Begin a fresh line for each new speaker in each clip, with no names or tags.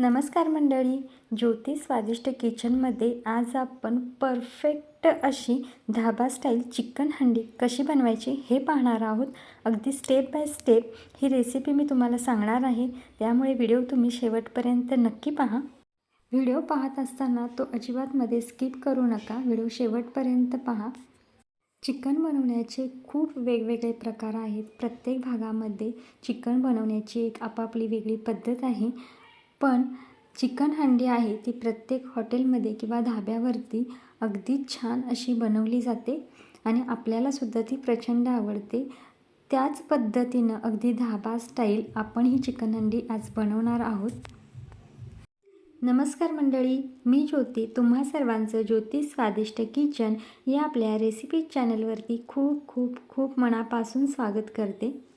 नमस्कार मंडळी. ज्योती स्वादिष्ट किचनमध्ये आज आपण परफेक्ट अशी धाबा स्टाईल चिकन हंडी कशी बनवायची हे पाहणार आहोत. अगदी स्टेप बाय स्टेप ही रेसिपी मी तुम्हाला सांगणार आहे. त्यामुळे व्हिडिओ तुम्ही शेवटपर्यंत नक्की पहा. व्हिडिओ पाहत असताना तो अजिबातमध्ये स्किप करू नका. व्हिडिओ शेवटपर्यंत पहा. चिकन बनवण्याचे खूप वेगवेगळे प्रकार आहेत. प्रत्येक भागामध्ये चिकन बनवण्याची एक आपापली वेगळी पद्धत आहे. पण चिकन हंडी आहे ती प्रत्येक हॉटेलमध्ये किंवा धाब्यावरती अगदी छान अशी बनवली जाते आणि आपल्यालासुद्धा ती प्रचंड आवडते. त्याच पद्धतीनं अगदी धाबा स्टाईल आपण ही चिकन हंडी आज बनवणार आहोत. नमस्कार मंडळी मी ज्योती. तुम्हा सर्वांचं ज्योती स्वादिष्ट किचन या आपल्या रेसिपी चॅनलवरती खूप खूप खूप मनापासून स्वागत करते.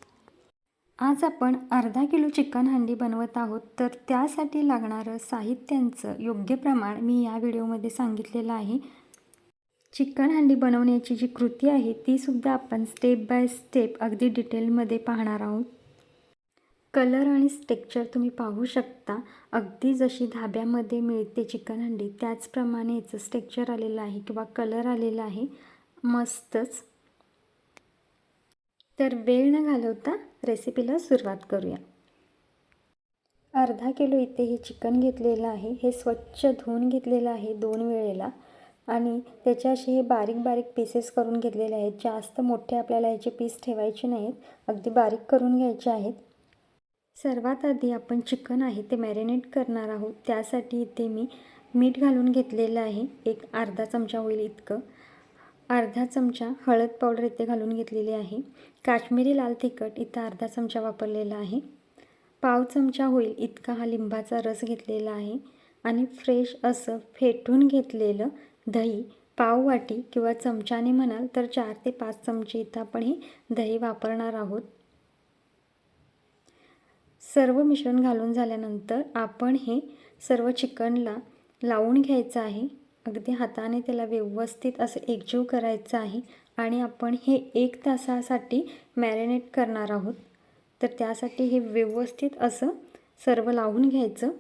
आज आपण अर्धा किलो चिकन हंडी बनवत आहोत तर त्यासाठी लागणारं साहित्यांचं योग्य प्रमाण मी या व्हिडिओमध्ये सांगितलेलं आहे. चिकन हंडी बनवण्याची जी कृती आहे तीसुद्धा आपण स्टेप बाय स्टेप अगदी डिटेलमध्ये पाहणार आहोत. कलर आणि स्टेक्चर तुम्ही पाहू शकता. अगदी जशी धाब्यामध्ये मिळते चिकन हंडी त्याचप्रमाणे याचं स्टेक्चर आलेलं आहे किंवा कलर आलेला आहे. मस्तच. तर वेळ न घालवता रेसिपीला सुरुवात करूया. अर्धा किलो इथे हे चिकन घेतलेलं आहे. हे स्वच्छ धुवून घेतलेलं आहे दोन वेळेला. आणि त्याचे असे हे बारीक बारीक पीसेस करून घेतलेले आहेत. जास्त मोठे आपल्याला ह्याचे पीस ठेवायचे नाहीत. अगदी बारीक करून घ्यायचे आहेत. सर्वात आधी आपण चिकन आहे ते मॅरिनेट करणार आहोत. त्यासाठी इथे मी मीठ घालून घेतलेलं आहे. एक अर्धा चमचा होईल इतकं. अर्धा चमचा हळद पावडर इथे घालून घेतलेली आहे. काश्मीरी लाल तिखट इथं अर्धा चमचा वापरलेला आहे. पाव चमचा होईल इतका हा लिंबाचा रस घेतलेला आहे. आणि फ्रेश असं फेटून घेतलेलं दही पाव वाटी किंवा चमच्याने म्हणाल तर चार ते पाच चमचे इथं आपण हे दही वापरणार आहोत. सर्व मिश्रण घालून झाल्यानंतर आपण हे सर्व चिकनला लावून घ्यायचं आहे. अगदी हाताने त्याला व्यवस्थित असं एकजीव करायचं आहे आणि आपण हे एक तासासाठी मॅरिनेट करणार आहोत. तर त्यासाठी हे व्यवस्थित असं सर्व लावून घ्यायचं.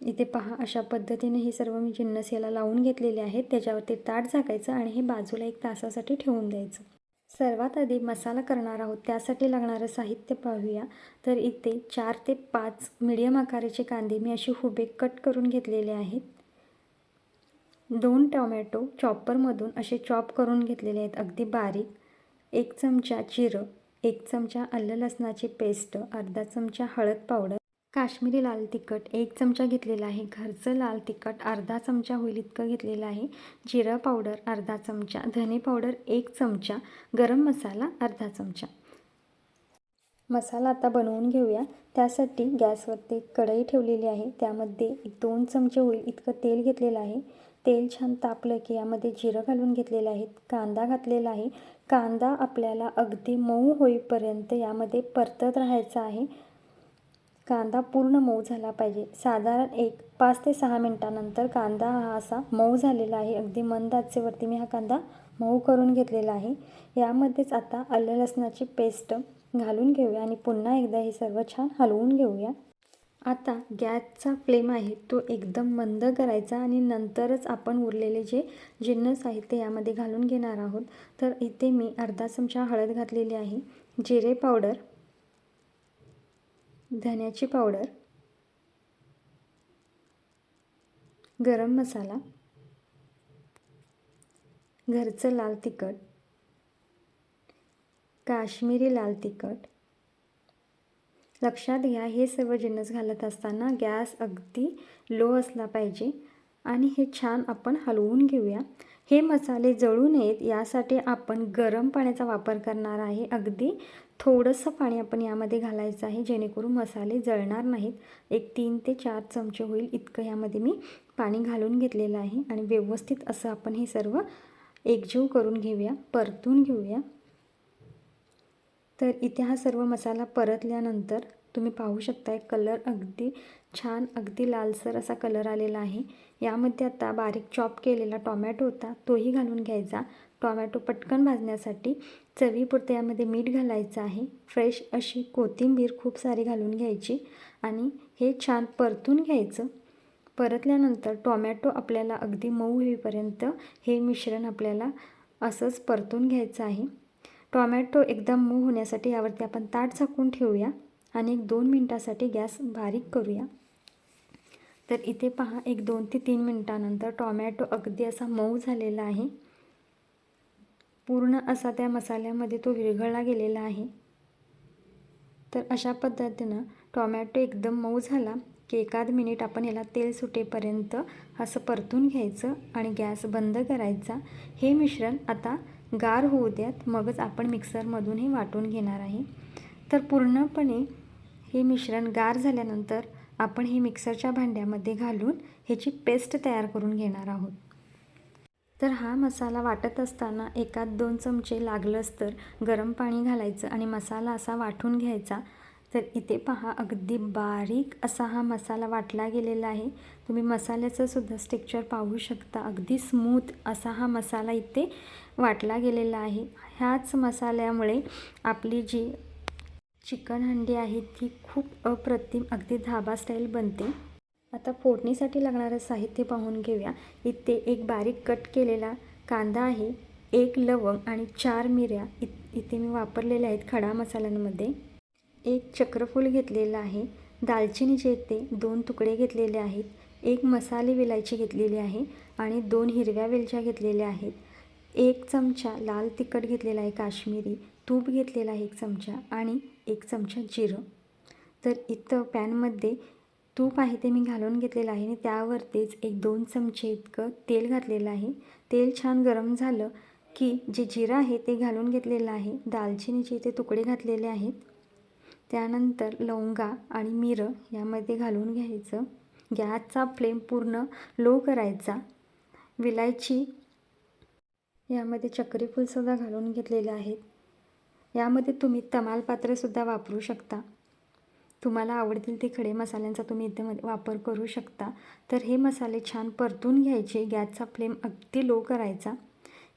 इथे पहा अशा पद्धतीने हे सर्व मी जिन्नस याला लावून घेतलेले आहेत. त्याच्यावरती ताट झाकायचं आणि हे बाजूला एक तासासाठी ठेवून द्यायचं. सर्वात आधी मसाला करणार आहोत. त्यासाठी लागणारं साहित्य पाहूया. तर इथे चार ते पाच मिडियम आकाराचे कांदे मी असे हुबे कट करून घेतलेले आहेत. दोन टोमॅटो चॉपरमधून असे चॉप करून घेतलेले आहेत. अगदी बारीक. एक चमचा जिरं एक चमचा आलं लसणाची पेस्ट अर्धा चमचा हळद पावडर काश्मीरी लाल तिखट एक चमचा घेतलेला आहे. घरचं लाल तिखट अर्धा चमचा होईल इतकं घेतलेलं आहे. जिरं पावडर अर्धा चमचा धने पावडर एक चमचा गरम मसाला अर्धा चमचा. मसाला आता बनवून घेऊया. त्यासाठी गॅसवरती कढई ठेवलेली आहे. त्यामध्ये एक दोन चमचे होईल इतकं तेल घेतलेलं आहे. तेल छान तापलं की यामध्ये जिरं घालून घेतलेलं आहे कांदा घातलेला आहे. कांदा आपल्याला अगदी मऊ होईपर्यंत यामध्ये परतत राहायचा आहे. कांदा पूर्ण मऊ झाला पाहिजे. साधारण एक पाच ते सहा मिनटानंतर कांदा हा असा मऊ झालेला आहे. अगदी मंद आचेवरती मी हा कांदा मऊ करून घेतलेला आहे. यामध्येच आता आलं लसणाची पेस्ट घालून घेऊया आणि पुन्हा एकदा हे सर्व छान हलवून घेऊया. आता गॅसचा फ्लेम आहे तो एकदम मंद करायचा आणि नंतरच आपण उरलेले जे जिन्नस आहेत ते यामध्ये घालून घेणार आहोत. तर इथे मी अर्धा चमचा हळद घातलेली आहे जिरे पावडर धन्याची पावडर गरम मसाला घरचं लाल तिखट काश्मीरी लाल तिखट लक्षात घ्या हे सर्व जिन्नस घालत असताना गॅस अगदी लो असला पाहिजे. आणि हे छान आपण हलवून घेऊया. हे मसाले जळू नयेत यासाठी आपण गरम पाण्याचा वापर करणार आहे. अगदी थोडंसं पाणी आपण यामध्ये घालायचं आहे जेणेकरून मसाले जळणार नाहीत. एक तीन ते चार चमचे होईल इतकं यामध्ये मी पाणी घालून घेतलेलं आहे. आणि व्यवस्थित असं आपण हे सर्व एकजीव करून घेऊया परतून घेऊया. तर इथे हा सर्व मसाला परतल्यानंतर तुम्ही पाहू शकताय कलर अगदी छान अगदी लालसर असा कलर आलेला आहे. यामध्ये आता बारीक चॉप केलेला टॉमॅटो होता तोही घालून घ्यायचा. टॉमॅटो पटकन भाजण्यासाठी चवीपुरतं यामध्ये मीठ घालायचं आहे. फ्रेश अशी कोथिंबीर खूप सारी घालून घ्यायची आणि हे छान परतून घ्यायचं. परतल्यानंतर टॉमॅटो आपल्याला अगदी मऊ होईपर्यंत हे मिश्रण आपल्याला असंच परतून घ्यायचं आहे. टॉमॅटो एकदम मऊ होण्यासाठी यावरती आपण ताट झाकून ठेवूया आणि एक दोन मिनटासाठी गॅस बारीक करूया. तर इथे पहा एक दोन ते तीन मिनटानंतर टॉमॅटो अगदी असा मऊ झालेला आहे. पूर्ण असा त्या मसाल्यामध्ये तो विरघळला गेलेला आहे. तर अशा पद्धतीनं टॉमॅटो एकदम मऊ झाला की एखाद मिनिट आपण याला तेल सुटेपर्यंत असं परतून घ्यायचं आणि गॅस बंद करायचा. हे मिश्रण आता गार होऊ द्यात. मगच आपण मिक्सरमधून हे वाटून घेणार आहे. तर पूर्णपणे हे मिश्रण गार झाल्यानंतर आपण हे मिक्सरच्या भांड्यामध्ये घालून ह्याची पेस्ट तयार करून घेणार आहोत. तर हा मसाला वाटत असताना एकात दोन चमचे लागलंच तर गरम पाणी घालायचं आणि मसाला असा वाटून घ्यायचा तर इथे पहा अगदी बारीक असा हा मसाला वाटला गेलेला आहे. तुम्ही मसाल्याचं सुद्धा स्टेक्चर पाहू शकता. अगदी स्मूथ असा हा मसाला इथे वाटला गेलेला आहे. ह्याच मसाल्यामुळे आपली जी चिकन हंडी आहे ती खूप अप्रतिम अगदी धाबा स्टाईल बनते. आता फोडणीसाठी लागणारं साहित्य पाहून घेऊया. इथे एक बारीक कट केलेला कांदा आहे एक लवंग आणि चार मिऱ्या. इत इथे मी वापरलेल्या आहेत खडा मसाल्यांमध्ये. एक चक्रफूल घेतलेलं आहे. दालचिनीचे ते दोन तुकडे घेतलेले आहेत. एक मसाले विलायची घेतलेली आहे आणि दोन हिरव्या वेलच्या घेतलेल्या आहेत. एक चमचा लाल तिखट घेतलेला आहे काश्मीरी तूप घेतलेला आहे एक चमचा आणि एक चमचा जिरं. तर इथं पॅनमध्ये तूप आहे ते मी घालून घेतलेलं आहे आणि त्यावरतीच एक दोन चमचे इतकं तेल घातलेलं आहे. तेल छान गरम झालं की जे जिरं आहे ते घालून घेतलेलं आहे. दालचिनीचे इथे तुकडे घातलेले आहेत. त्यानंतर लवंगा आणि मिरं यामध्ये घालून घ्यायचं. गॅसचा फ्लेम पूर्ण लो करायचा. विलायची यामध्ये चक्रीफूलसुद्धा घालून घेतलेले आहेत. यामध्ये तुम्ही तमालपात्रसुद्धा वापरू शकता. तुम्हाला आवडतील ते खडे मसाल्यांचा तुम्ही इथे वापर करू शकता. तर हे मसाले छान परतून घ्यायचे. गॅसचा फ्लेम अगदी लो करायचा.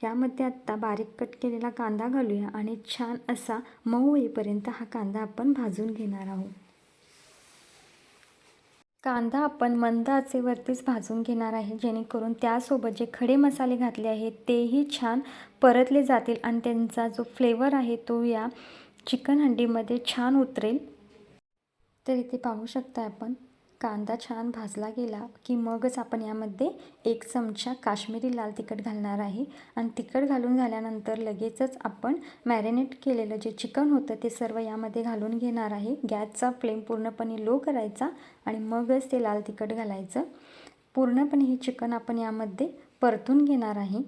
यामध्ये आत्ता बारीक कट केलेला कांदा घालूया आणि छान असा मऊ होईपर्यंत हा कांदा आपण भाजून घेणार आहोत. कांदा आपण मंद आचेवरतीच भाजून घेणार आहे जेणेकरून त्यासोबत जे खडे मसाले घातले आहेत तेही छान परतले जातील आणि त्यांचा जो फ्लेवर आहे तो या चिकन हंडीमध्ये छान उतरेल. तर इथे पाहू शकता आपण. कांदा छान भाजला गेला की मगच आपण यामध्ये एक चमचा काश्मीरी लाल तिखट घालणार आहे. आणि तिखट घालून झाल्यानंतर लगेचच आपण मॅरिनेट केलेलं जे चिकन होतं ते सर्व यामध्ये घालून घेणार आहे. गॅसचा फ्लेम पूर्णपणे लो करायचा आणि मगच ते लाल तिखट घालायचं. पूर्णपणे हे चिकन आपण यामध्ये परतून घेणार आहे.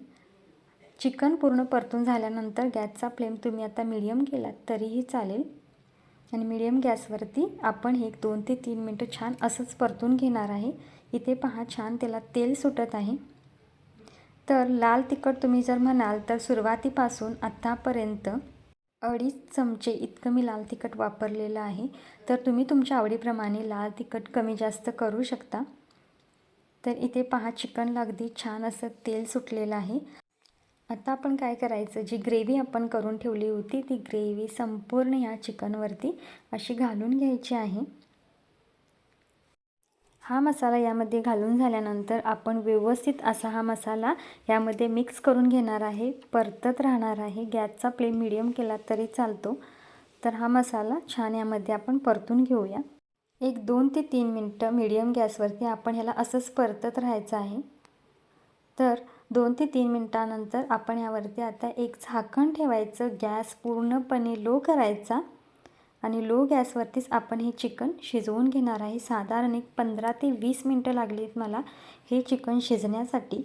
चिकन पूर्ण परतून झाल्यानंतर गॅसचा फ्लेम तुम्ही आता मिडियम केलात तरीही चालेल. आणि मिडियम गॅसवरती आपण हे दोन ते तीन मिनटं छान असंच परतून घेणार आहे. इथे पहा छान त्याला तेल सुटत आहे. तर लाल तिखट तुम्ही जर म्हणाल तर सुरुवातीपासून आत्तापर्यंत अडीच चमचे इतकं मी लाल तिखट वापरलेलं आहे. तर तुम्ही तुमच्या आवडीप्रमाणे लाल तिखट कमी जास्त करू शकता. तर इथे पहा चिकनला अगदी छान असं तेल सुटलेलं आहे. आता आपण काय करायचं? जी ग्रेव्ही आपण करून ठेवली होती ती ग्रेव्ही संपूर्ण या चिकनवरती अशी घालून घ्यायची आहे. हा मसाला यामध्ये घालून झाल्यानंतर आपण व्यवस्थित असा हा मसाला यामध्ये मिक्स करून घेणार आहे. परतत राहणार आहे. गॅसचा फ्लेम मिडियम केला तरी चालतो. तर हा मसाला छान यामध्ये आपण परतून घेऊया. एक दोन ते तीन मिनटं मीडियम गॅसवरती आपण ह्याला असंच परतत राहायचं आहे. तर दोन ते तीन मिनटानंतर आपण यावरती आता एक झाकण ठेवायचं गॅस पूर्णपणे लो करायचा आणि लो गॅसवरतीच आपण हे चिकन शिजवून घेणार आहे. साधारण एक पंधरा ते वीस मिनटं लागलीत मला हे चिकन शिजण्यासाठी.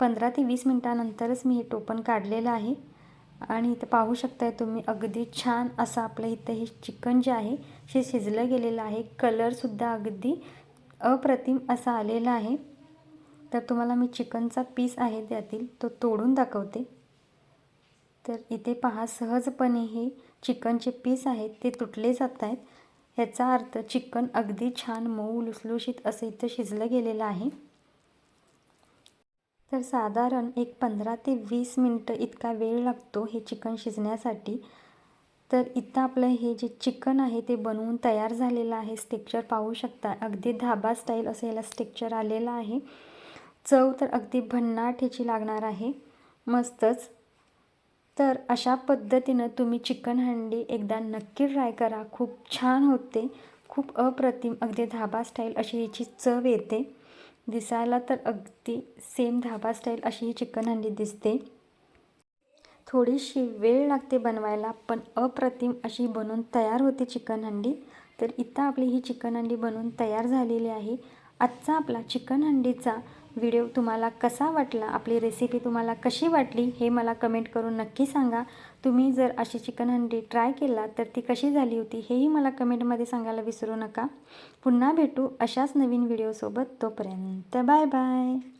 पंधरा ते वीस मिनटानंतरच मी हे टोपण काढलेलं आहे. आणि इथं पाहू शकताय तुम्ही अगदी छान असं आपलं इथं हे चिकन जे आहे हे शिजलं गेलेलं आहे. कलरसुद्धा अगदी अप्रतिम असा आलेला आहे. तर तुम्हाला मी चिकनचा पीस आहे त्यातील तो तोडून दाखवते. तर इथे पहा सहजपणे हे चिकनचे पीस आहेत ते तुटले जात आहेत ह्याचा अर्थ चिकन अगदी छान मऊ लुसलुशीत असं इथं शिजलं गेलेलं आहे. तर साधारण एक पंधरा ते वीस मिनटं इतका वेळ लागतो हे चिकन शिजण्यासाठी. तर इथं आपलं हे जे चिकन आहे ते बनवून तयार झालेलं आहे. स्टेक्चर पाहू शकता अगदी धाबा स्टाईल असं याला स्टेक्चर आलेलं आहे. चव तर अगदी भन्नाटीची लागणार आहे. मस्तच. तर अशा पद्धतीनं तुम्ही चिकन हंडी एकदा नक्की ट्राय करा. खूप छान होते. खूप अप्रतिम. अगदी धाबा स्टाईल अशी हिची चव येते. दिसायला तर अगदी सेम धाबा स्टाईल अशी ही चिकन हंडी दिसते. थोडीशी वेळ लागते बनवायला पण अप्रतिम अशी बनवून तयार होते चिकन हंडी. तर इथं आपली ही चिकन हंडी बनवून तयार झालेली आहे. आजचा आपला चिकन हंडीचा व्हिडिओ तुम्हाला कसा वाटला? आपली रेसिपी तुम्हाला कशी वाटली? हे मला कमेंट करून नक्की सांगा. तुम्ही जर अशी चिकन हंडी ट्राय केला तर ती कशी झाली होती हेही मला कमेंटमध्ये सांगायला विसरू नका. पुन्हा भेटू अशाच नवीन व्हिडिओसोबत तोपर्यंत बाय बाय